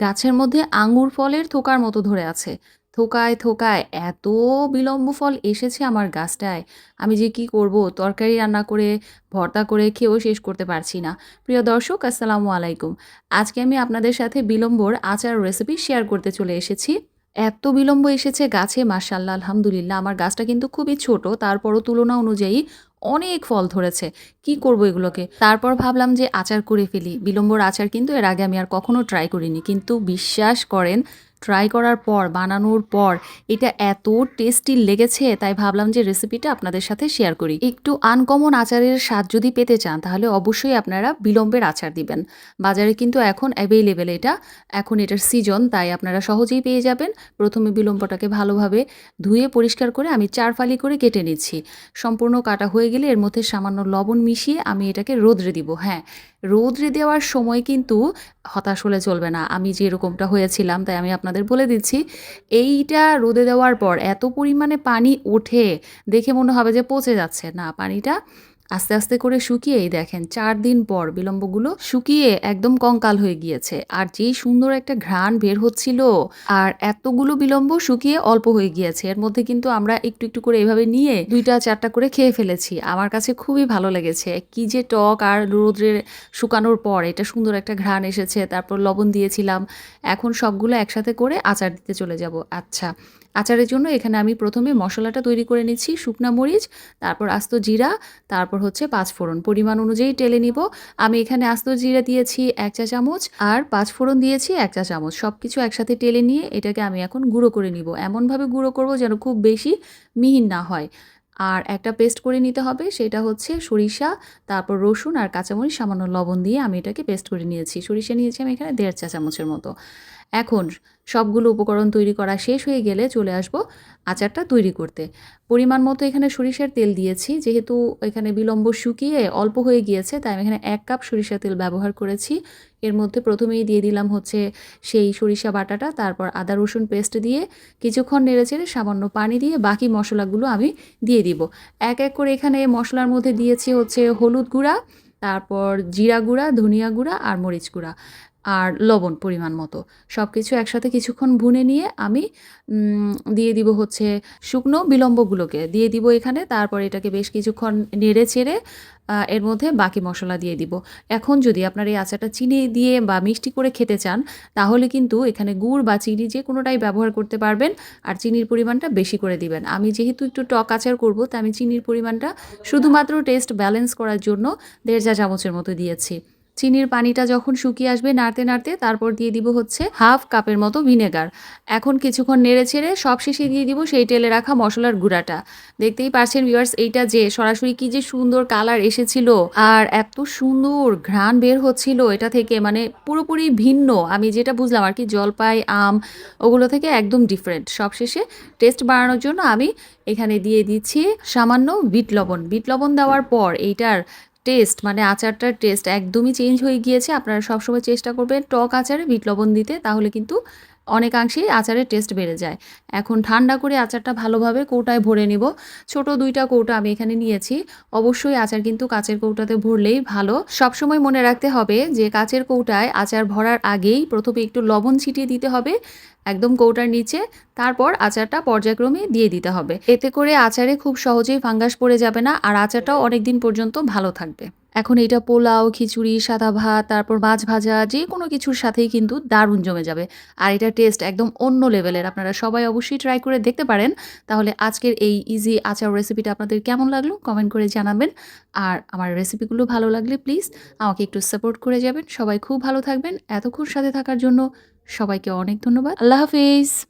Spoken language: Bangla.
গাছের মধ্যে আঙুর ফলের থোকার মতো ধরে আছে। থোকায় থোকায় এত বিলম্ব ফল এসেছে আমার গাছটায়। আমি যে কি করব? তরকারি রান্না করে, ভর্তা করে খেয়েও শেষ করতে পারছি না। প্রিয় দর্শক, আসসালামু আলাইকুম। আজকে আমি আপনাদের সাথে বিলম্বর আচার রেসিপি শেয়ার করতে চলে এসেছি। এত বিলম্ব এসেছে গাছে মার্শাল্লাহ আলহামদুলিল্লাহ। আমার গাছটা কিন্তু খুবই ছোট, তারপরও তুলনা অনুযায়ী অনেক ফল ধরেছে। কি করব এগুলোকে? তারপর ভাবলাম যে আচার করে ফেলি। বিলম্বর আচার কিন্তু এর আগে আমি আর কখনো ট্রাই করিনি। কিন্তু বিশ্বাস করেন ট্রাই করার পর, বানানোর পর এটা এত টেস্টি লেগেছে, তাই ভাবলাম যে রেসিপিটা আপনাদের সাথে শেয়ার করি। একটু আনকমন আচারের স্বাদ যদি পেতে চান, তাহলে অবশ্যই আপনারা বিলম্বের আচার দিবেন। বাজারে কিন্তু এখন অ্যাভেলেবেল এটা, এখন এটার সিজন তাই আপনারা সহজেই পেয়ে যাবেন। প্রথমে বিলম্বটাকে ভালোভাবে ধুয়ে পরিষ্কার করে আমি চার ফালি করে কেটে নিচ্ছি। সম্পূর্ণ কাটা হয়ে গেলে এর মধ্যে সামান্য লবণ মিশিয়ে আমি এটাকে রোদ্রে দিব হ্যাঁ। রোদ্রে দেওয়ার সময় কিন্তু হতাশ হলে চলবে না। আমি যে যেরকমটা হয়েছিলাম, তাই আমি আপনাদের বলে দিচ্ছি, এইটা রোদে দেওয়ার পর এত পরিমাণে পানি ওঠে, দেখে মনে হবে যে পচে যাচ্ছে। না, পানিটা আস্তে আস্তে করে শুকিয়েই দেখেন চার দিন পর বিলম্বগুলো শুকিয়ে একদম কঙ্কাল হয়ে গিয়েছে। আর যেই সুন্দর একটা ঘ্রাণ বের হচ্ছিল, আর এতগুলো বিলম্ব শুকিয়ে অল্প হয়ে গিয়েছে, এর মধ্যে কিন্তু আমরা একটু একটু করে এভাবে নিয়ে দুইটা চারটা করে খেয়ে ফেলেছি। আমার কাছে খুবই ভালো লেগেছে। কি যে টক আর রোদ্রে শুকানোর পর এটা সুন্দর একটা ঘ্রাণ এসেছে, তারপর লবণ দিয়েছিলাম। এখন সবগুলো একসাথে করে আচার দিতে চলে যাব। আচ্ছা আচারের জন্য এখানে আমি প্রথমে মশলাটা তৈরি করে নিচ্ছি, শুকনা মরিচ, তারপর আস্ত জিরা, তারপর হচ্ছে পাঁচফোড়ন পরিমাণ অনুযায়ী টেলে নিব। আমি এখানে আস্ত জিরা দিয়েছি এক চা চামচ আর পাঁচফোড়ন দিয়েছি এক চা চামচ। সব কিছু একসাথে টেলে নিয়ে এটাকে আমি এখন গুঁড়ো করে নিব। এমনভাবে গুঁড়ো করব যেন খুব বেশি মিহিন না হয়। আর একটা পেস্ট করে নিতে হবে, সেটা হচ্ছে সরিষা, তারপর রসুন আর কাঁচামরিচ, সামান্য লবণ দিয়ে আমি এটাকে পেস্ট করে নিয়েছি। সরিষা নিয়েছি আমি এখানে দেড় চা চামচের মতো। এখন সবগুলো উপকরণ তৈরি করা শেষ হয়ে গেলে চলে আসব আচারটা তৈরি করতে। পরিমাণ মতো এখানে সরিষার তেল দিয়েছি, যেহেতু এখানে বিলম্ব শুকিয়ে অল্প হয়ে গিয়েছে, তাই আমি এখানে এক কাপ সরিষা তেল ব্যবহার করেছি। এর মধ্যে প্রথমেই দিয়ে দিলাম হচ্ছে সেই সরিষা বাটাটা, তারপর আদা রসুন পেস্ট দিয়ে কিছুক্ষণ নেড়েচেড়ে সামান্য পানি দিয়ে বাকি মশলাগুলো আমি দিয়ে দিব। এক এক করে এখানে মশলার মধ্যে দিয়েছি হচ্ছে হলুদ গুঁড়া, তারপর জিরা গুঁড়া, ধনিয়া গুঁড়া আর মরিচ গুঁড়া। আর লবণ পরিমাণ মতো। সব কিছু একসাথে কিছুক্ষণ ভুনে নিয়ে আমি দিয়ে দিব হচ্ছে শুকনো বিলম্বগুলোকে। দিয়ে দিব এখানে, তারপর এটাকে বেশ কিছুক্ষণ নেড়ে চেড়ে এর মধ্যে বাকি মশলা দিয়ে দিব। এখন যদি আপনার এই আচারটা চিনি দিয়ে বা মিষ্টি করে খেতে চান, তাহলে কিন্তু এখানে গুড় বা চিনি যে কোনোটাই ব্যবহার করতে পারবেন আর চিনির পরিমাণটা বেশি করে দিবেন। আমি যেহেতু একটু টক আচার করব, তাই আমি চিনির পরিমাণটা শুধুমাত্র টেস্ট ব্যালেন্স করার জন্য দেড় চা চামচের মতো দিয়েছি। চিনির পানিটা যখন শুকিয়ে আসবে নাড়তে নাড়তে তারপর দিয়ে দিব হচ্ছে হাফ কাপের মতো ভিনেগার। এখন কিছুক্ষণ নেড়ে ছেড়ে সব শেষে দিয়ে দিব সেই তেলে রাখা মশলার গুঁড়াটা। দেখতেই পারছেন ভিউয়ার্স এইটা যে সরাসরি কি যে সুন্দর কালার এসেছিল আর এত সুন্দর ঘ্রাণ বের হচ্ছিল এটা থেকে মানে পুরোপুরি ভিন্ন। আমি যেটা বুঝলাম আর কি, জলপাই, আম, ওগুলো থেকে একদম ডিফারেন্ট সব শেষে টেস্ট বাড়ানোর জন্য আমি এখানে দিয়ে দিচ্ছি সামান্য বিট লবণ। বিট লবণ দেওয়ার পর এইটার টেস্ট মানে আচারটার টেস্ট একদমই চেঞ্জ হয়ে গিয়েছে। আপনারা সবসময় চেষ্টা করবেন টক আচারে, বিট লবণ দিতে। তাহলে কিন্তু অনেকাংশেই আচারের টেস্ট বেড়ে যায়। এখন ঠান্ডা করে আচারটা ভালোভাবে কৌটায় ভরে নিব। ছোট দুইটা কৌটা আমি এখানে নিয়েছি। অবশ্যই আচার কিন্তু কাচের কৌটাতে ভরলেই ভালো। সবসময় মনে রাখতে হবে যে কাচের কৌটায় আচার ভরার আগেই প্রথমে একটু লবণ ছিটিয়ে দিতে হবে, একদম কৌটার নিচে। তারপর আচারটা পর্যায়ক্রমে দিয়ে দিতে হবে। এতে করে আচারে খুব সহজেই ফাঙ্গাস পড়ে যাবে না আর আচারটাও অনেক দিন পর্যন্ত ভালো থাকবে। এখন এটা পোলাও, খিচুড়ি, সাদা ভাত, তারপর মাছ ভাজা যে কোনো কিছুর সাথেই কিন্তু দারুণ জমে যাবে। আর এটা টেস্ট একদম অন্য লেভেলের আপনারা সবাই অবশ্যই ট্রাই করে দেখতে পারেন। তাহলে আজকের এই ইজি আচার রেসিপিটা আপনাদের কেমন লাগল কমেন্ট করে জানাবেন। আর আমার রেসিপিগুলো ভালো লাগলে প্লিজ আমাকে একটু সাপোর্ট করে যাবেন। সবাই খুব ভালো থাকবেন। এতক্ষণ সাথে থাকার জন্য সবাইকে অনেক ধন্যবাদ। আল্লাহ হাফিজ!